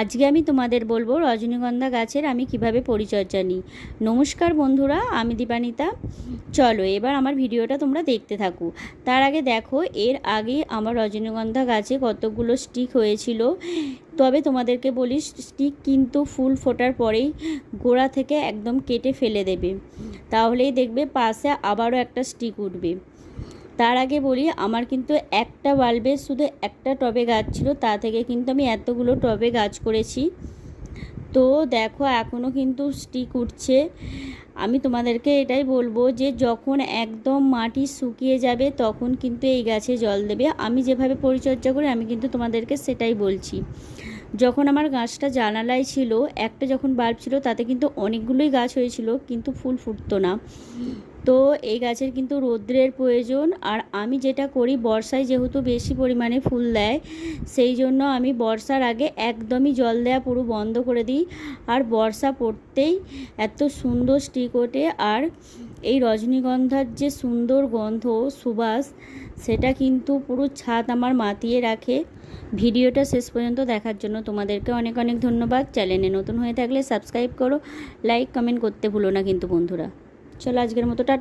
আজকে আমি তোমাদের বলব রজনীগন্ধা গাছের আমি কীভাবে পরিচর্যা নিই। নমস্কার বন্ধুরা, আমি দীপানিতা। চলো, এবার আমার ভিডিওটা তোমরা দেখতে থাকো। তার আগে দেখো, এর আগে আমার রজনীগন্ধা গাছে কতগুলো স্টিক হয়েছিল। তবে তোমাদেরকে বলি স্টিক কিন্তু ফুল ফোটার পরেই গোড়া থেকে একদম কেটে ফেলে দেবে। তাহলেই দেখবে পাশে আবারও একটা স্টিক উঠবে। তার আগে বলি, আমার কিন্তু একটা বাল্বে শুধু একটা টবে গাছ ছিল, তা থেকে কিন্তু আমি এতগুলো টবে গাছ করেছি। তো দেখো এখনও কিন্তু স্টিক উঠছে। আমি তোমাদেরকে এটাই বলব যে, যখন একদম মাটি শুকিয়ে যাবে, তখন কিন্তু এই গাছে জল দেবে। আমি যেভাবে পরিচর্যা করি, আমি কিন্তু তোমাদেরকে সেটাই বলছি। যখন আমার গাছটা জানালায় ছিল, একটা যখন বাল্ব ছিল, তাতে কিন্তু অনেকগুলোই গাছ হয়েছিল, কিন্তু ফুল ফুটতো না। তো এই গাছের কিন্তু রৌদ্রের প্রয়োজন। আর আমি যেটা করি, বর্ষায় যেহেতু বেশি পরিমাণে ফুল দেয়, সেই জন্য আমি বর্ষার আগে একদমই জল দেওয়া পুরো বন্ধ করে দিই। আর বর্ষা পড়তেই এত সুন্দর স্টিক ওঠে আর এই রজনীগন্ধার যে সুন্দর গন্ধ, সুবাস, সেটা কিন্তু পুরো ছাদ আমার মাতিয়ে রাখে। ভিডিওটা শেষ পর্যন্ত দেখার জন্য তোমাদেরকে অনেক অনেক ধন্যবাদ। চ্যানেলে নতুন হয়ে থাকলে সাবস্ক্রাইব করো, লাইক, কমেন্ট করতে ভুলো না কিন্তু বন্ধুরা। চলো আজকের মতো টাটা।